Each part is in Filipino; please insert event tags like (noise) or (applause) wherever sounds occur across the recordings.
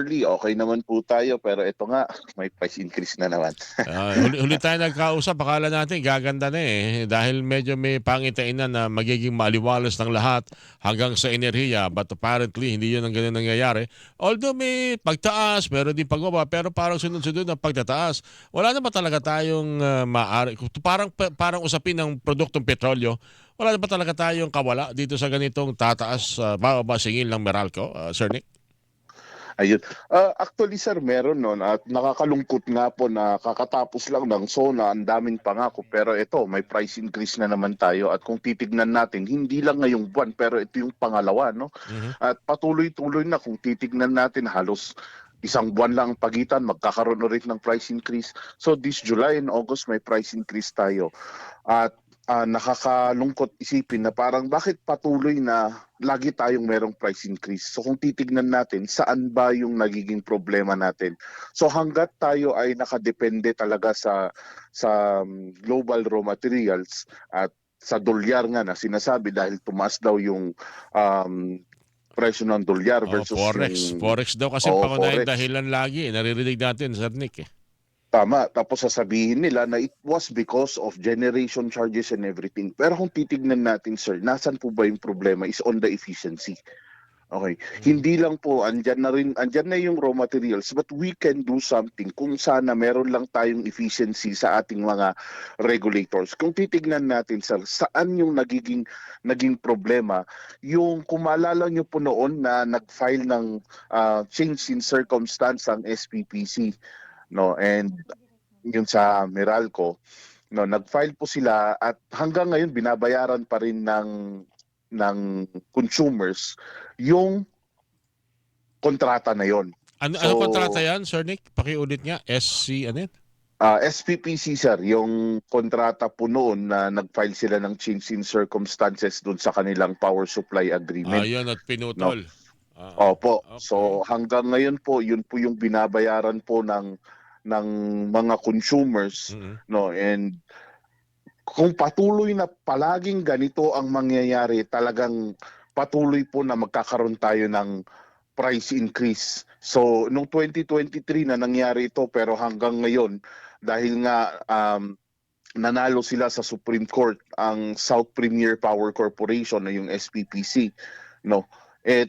hourly, okay naman po tayo. Pero ito nga, (laughs) may price increase na naman. (laughs) Ah, huli, huli tayo nagkausap, akala natin gaganda na eh. Dahil medyo may pangitain na na magiging maliwalas ng lahat hanggang sa enerhiya. But apparently, hindi yun ang ganun nangyayari. Although may pagtaas, meron din pagbaba, pero parang sunod-sunod ang pagtataas. Wala na ba talaga tayong ah, maaari, parang, parang usapin ng produktong petrolyo, wala na ba talaga tayong kawala dito sa ganitong tataas, uh, bababa singil ng Meralco, uh, Sir Nick? Ayun. Ah, actually sir, meron noon at nakakalungkot nga po na kakatapos lang ng SONA, ang daming pangako pero ito may price increase na naman tayo at kung titignan natin hindi lang ngayong buwan pero ito yung pangalawa no. Mhm. At patuloy-tuloy na kung titignan natin halos isang buwan lang ang pagitan magkakaroon ulit ng price increase. So this July and August may price increase tayo. At ah, nakakalungkot isipin na parang bakit patuloy na lagi tayong merong price increase. So kung titignan natin, saan ba yung nagiging problema natin? So hanggat tayo ay nakadepende talaga sa sa um, global raw materials at sa dolyar nga na sinasabi dahil tumaas daw yung um, presyo ng dolyar Oh, versus forex. yung Forex daw kasi Oo, pangunahing dahilan lagi. Naririnig natin, Sir Nick. Eh. Tama. Tapos sasabihin nila na it was because of generation charges and everything. Pero kung titignan natin, sir, nasan po ba yung problema is on the efficiency. Okay. Hindi lang po, andyan na rin, andyan na yung raw materials, but we can do something kung sana meron lang tayong efficiency sa ating mga regulators. Kung titignan natin, sir, saan yung nagiging, naging problema, yung kumalala nyo po noon na nag-file ng ah, change in circumstance ang SPPC no and yun sa Meralco no nag-file po sila at hanggang ngayon binabayaran pa rin ng ng consumers yung kontrata na yon Ano, So- ano kontrata yan, Sir Nick? Pakiulit nga. SC, ano yan? Ah, SPPC sir yung kontrata po noon na nag-file sila ng change in circumstances doon sa kanilang power supply agreement Ayun, at pinutol. Ah, Opo. Okay. So hanggang ngayon po, yun po yung binabayaran po ng ng mga consumers, mhm. no? And kung patuloy na palaging ganito ang mangyayari, talagang patuloy po na magkakaroon tayo ng price increase. So nung 2023 na nangyari ito pero hanggang ngayon dahil nga um, nanalo sila sa Supreme Court ang South Premier Power Corporation na yung SPPC no at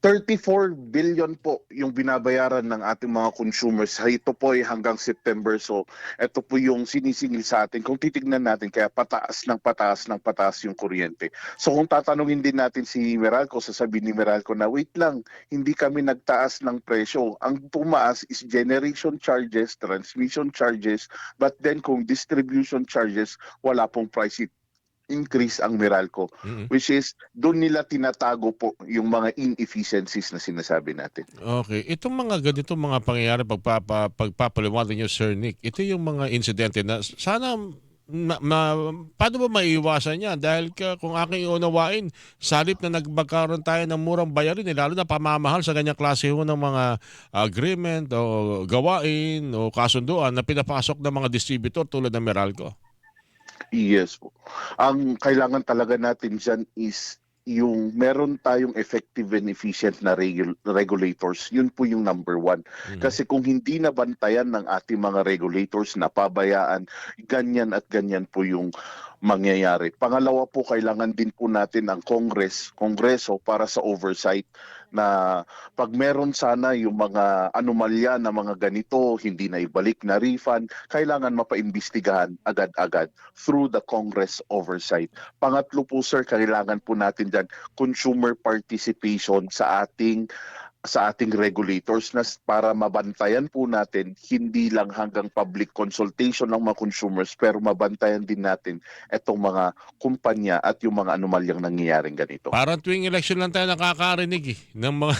34 billion po yung binabayaran ng ating mga consumers. Ito po ay hanggang September. So, ito po yung sinisingil sa atin. Kung titignan natin, kaya pataas ng pataas ng pataas yung kuryente. So, kung tatanungin din natin si Meralco, sasabihin ni Meralco na, wait lang, hindi kami nagtaas ng presyo. Ang tumaas is generation charges, transmission charges, but then kung distribution charges, wala pong price increase ang Meralco Mhm. which is doon nila tinatago po yung mga inefficiencies na sinasabi natin. Okay. Itong mga ganitong mga pangyayari pagpapa, pagpapaliwanag niyo, Sir Nick, ito yung mga insidente na sana ma, ma, paano ba maiiwasan yan? Dahil ka, kung aking unawain, salip na nagmagkaroon tayo ng murang bayarin, eh, lalo na pamamahal sa ganyang klase ho ng mga agreement o gawain o kasunduan na pinapasok ng mga distributor tulad ng Meralco. Yes po. Ang kailangan talaga natin dyan is yung meron tayong effective and efficient na regul- regulators, yun po yung number one. Mhm. Kasi kung hindi nabantayan ng ating mga regulators, napabayaan, ganyan at ganyan po yung mangyayari. Pangalawa po, kailangan din po natin ang Congress, Kongreso para sa oversight na pag meron sana yung mga anomalya na mga ganito, hindi na ibalik na refund, kailangan mapaimbestigahan agad-agad through the Congress oversight. Pangatlo po sir, kailangan po natin dyan consumer participation sa ating sa ating regulators na para mabantayan po natin hindi lang hanggang public consultation ng mga consumers pero mabantayan din natin itong mga kumpanya at yung mga anomalyang nangyayaring ganito. Parang tuwing election lang tayo nakakarinig eh, ng mga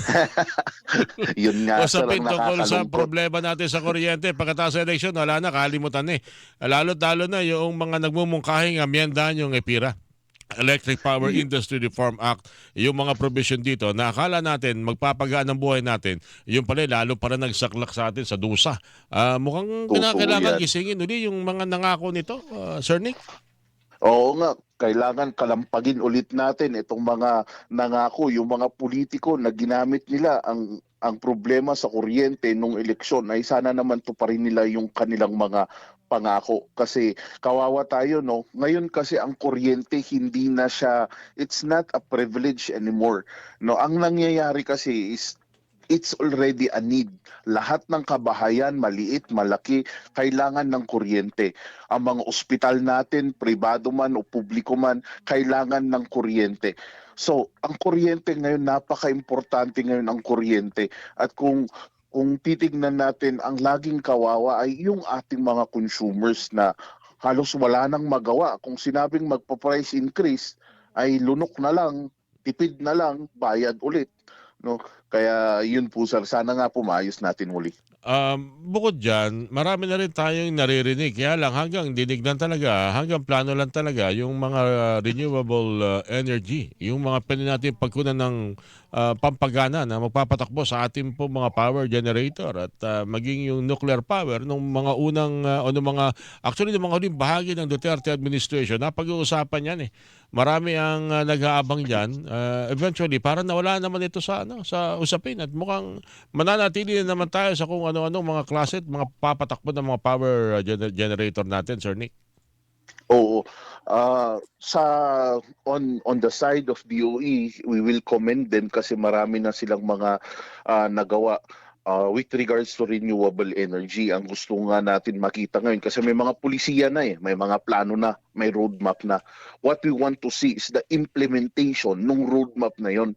(laughs) Yun nga ang tungkol sa problema natin sa kuryente pagkatapos sa eleksyon, wala na, kalimutan eh. Lalo-talo na yung mga nagmumungkahing amyendahan yung EPIRA. Electric Power Industry Reform Act, yung mga provision dito na akala natin magpapagaan ng buhay natin, yung pala lalo para nagsaklak sa atin sa dusa. Ah, mukhang kinakailangan gisingin uli yung mga nangako nito, ah, Sir Nick. Oo nga, kailangan kalampagin ulit natin itong mga nangako, yung mga politiko na ginamit nila ang ang problema sa kuryente nung eleksyon ay sana naman to pa rin nila yung kanilang mga pangako. Kasi kawawa tayo no? Ngayon kasi ang kuryente hindi na siya it's not a privilege anymore. No ang nangyayari kasi is it's already a need. Lahat ng kabahayan maliit malaki kailangan ng kuryente. Ang mga ospital natin pribado man o publiko man kailangan ng kuryente. So ang kuryente ngayon napaka-importante ngayon ang kuryente. At kung kung titignan natin ang laging kawawa ay yung ating mga consumers na halos wala nang magawa. Kung sinabing magpa-price increase ay lunok na lang, tipid na lang, bayad ulit. No? Kaya yun po sir, sana nga pumayos natin muli. Um, bukod dyan, marami na rin tayong naririnig. Kaya lang hanggang dinig lang talaga, hanggang plano lang talaga yung mga renewable uh, energy, yung mga pwede natin pagkunan ng uh, pampagana na magpapatakbo sa ating po mga power generator at uh, maging yung nuclear power nung mga unang uh, o nung mga actually nung mga huling bahagi ng Duterte administration napag-uusapan yan eh. Marami ang uh, nag-aabang diyan. Uh, eventually parang nawala naman ito sa ano sa usapin at mukhang mananatili na naman tayo sa kung ano-ano mga klase at mga papatakbo ng mga power uh, gener- generator natin, Sir Nick. Oo. Ah, sa on on the side of DOE, we will commend them kasi marami na silang mga ah, nagawa ah, with regards to renewable energy. Ang gusto nga natin makita ngayon kasi may mga pulisiya na eh, may mga plano na, may roadmap na. What we want to see is the implementation ng roadmap na 'yon.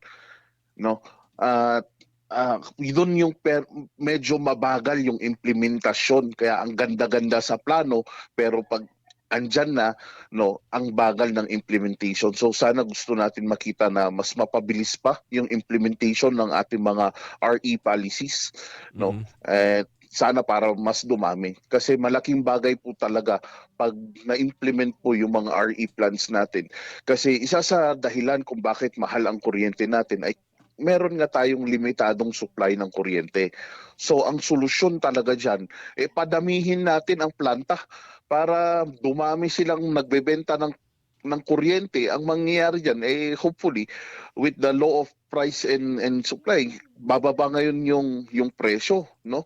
No? At ah, yun yung per, medyo mabagal yung implementasyon kaya ang ganda-ganda sa plano pero pag andyan na no ang bagal ng implementation. So sana gusto natin makita na mas mapabilis pa yung implementation ng ating mga RE policies no? Mhm. eh sana para mas dumami. Kasi malaking bagay po talaga pag na-implement po yung mga RE plans natin. Kasi isa sa dahilan kung bakit mahal ang kuryente natin ay meron nga tayong limitadong supply ng kuryente. So ang solusyon talaga diyan eh padamihin natin ang planta para dumami silang nagbebenta ng ng kuryente. Ang mangyayari diyan eh hopefully with the law of price and and supply bababa ngayon yung yung presyo, no?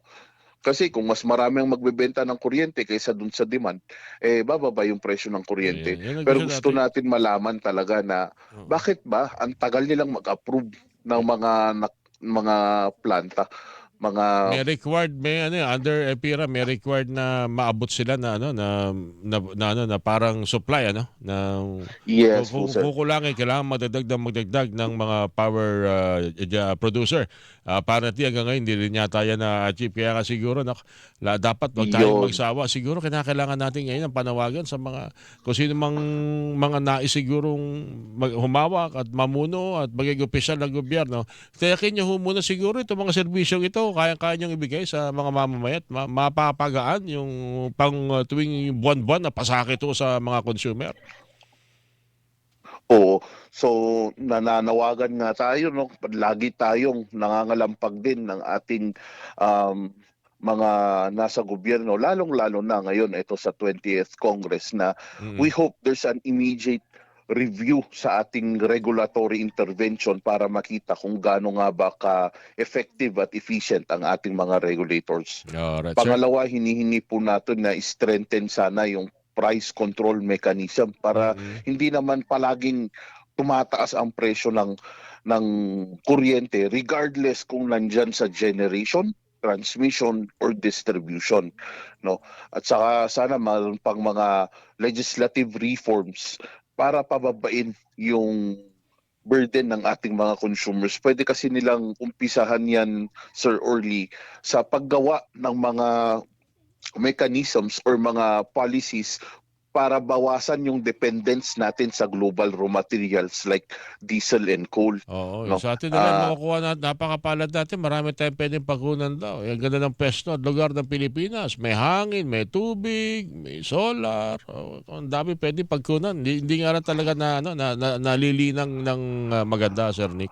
Kasi kung mas marami ang magbebenta ng kuryente kaysa dun sa demand, eh bababa yung presyo ng kuryente. Yan ang Pero gusto gusto natin malaman talaga na bakit ba ang tagal nilang mag-approve ng mga mga planta, mga May required may ano under EPIRA may required na maabot sila na ano na na, na ano na parang supply ano na yes po kung, kung kukulangin kailangan magdagdag magdagdag ng mga power uh, producer. Uh, apparently hanggang ngayon hindi rin yata yan na achieve kaya nga siguro nak, la, dapat wag tayong Yun. magsawa. Siguro kinakailangan natin ngayon ng panawagan sa mga kung sino mang mga nais sigurong mag, humawak at mamuno at maging opisyal ng gobyerno. Tiyakin nyo ho muna siguro itong mga serbisyong ito kaya-kaya nyo ibigay sa mga mamamayan at ma- mapapagaan yung pang uh, tuwing buwan-buwan na pasakit to sa mga consumer. Oo. So nananawagan nga tayo no, lagi tayong nangangalampag din ng ating um, mga nasa gobyerno lalong-lalo na ngayon ito sa 20th Congress na Mm. we hope there's an immediate review sa ating regulatory intervention para makita kung gaano nga ba ka effective at efficient ang ating mga regulators. Alright, sir. Pangalawa, hinihingi po natin na strengthen sana yung price control mechanism para Mm. hindi naman palaging tumataas ang presyo ng ng kuryente regardless kung nandyan sa generation, transmission or distribution no at saka sana mayroon pang mga legislative reforms para pababain yung burden ng ating mga consumers. Pwede kasi nilang umpisahan yan, Sir Orly, sa paggawa ng mga mechanisms or mga policies para bawasan yung dependence natin sa global raw materials like diesel and coal. Oo, No. sa atin na lang Ah. makukuha natin, napakapalad natin, marami tayong pwedeng pagkunan daw. Ang ganda ng pwesto at lugar ng Pilipinas. May hangin, may tubig, may solar. Oh, ang dami pwedeng pagkunan. Hindi, hindi nga lang talaga na, ano, na, na, nalilinang ng ah, maganda, Sir Nick.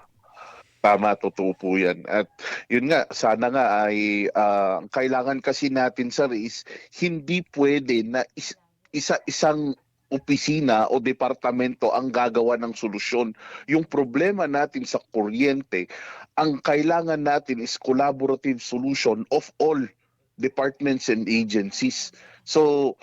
Tama, totoo po yan. At yun nga, sana nga ay ang kailangan kasi natin sir is hindi pwede na is- isa-isang opisina o departamento ang gagawa ng solusyon. Yung problema natin sa kuryente ang kailangan natin is collaborative solution of all departments and agencies. So,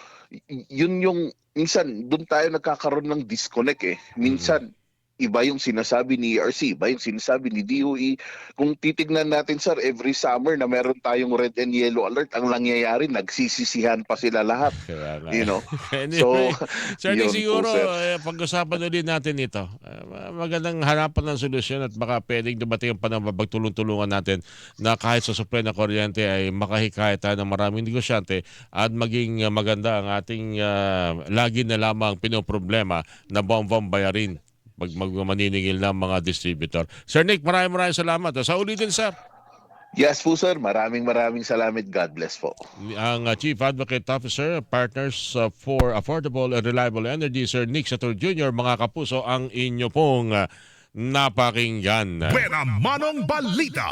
yun yung, minsan, doon tayo nagkakaroon ng disconnect eh. Minsan, iba yung sinasabi ni ERC, iba yung sinasabi ni DOE. Kung titignan natin, sir, every summer na meron tayong red and yellow alert, ang nangyayari, nagsisisihan pa sila lahat. You know? (laughs) anyway, (laughs) Sir Nick, yun po, siguro, sir. eh, pag-usapan ulit natin ito. Eh, magandang hanapan ng solusyon at baka pwedeng dumating ang panahon pagtulong-tulungan natin na kahit sa supply ng kuryente ay makahikayat tayo ng maraming negosyante at maging uh, maganda ang ating uh, lagi na lamang pinoproblema na buwang-buwang bayarin pag magmaniningil ng mga distributor. Sir Nick, maraming maraming salamat. Sa ulitin, sir. Yes po, sir. Maraming maraming salamat. God bless po. ang uh, Chief Advocate Officer, Partners uh, for Affordable and Reliable Energy, Sir Nick Sator Jr., mga kapuso, ang inyo pong uh, napakinggan. Buena Manong Balita.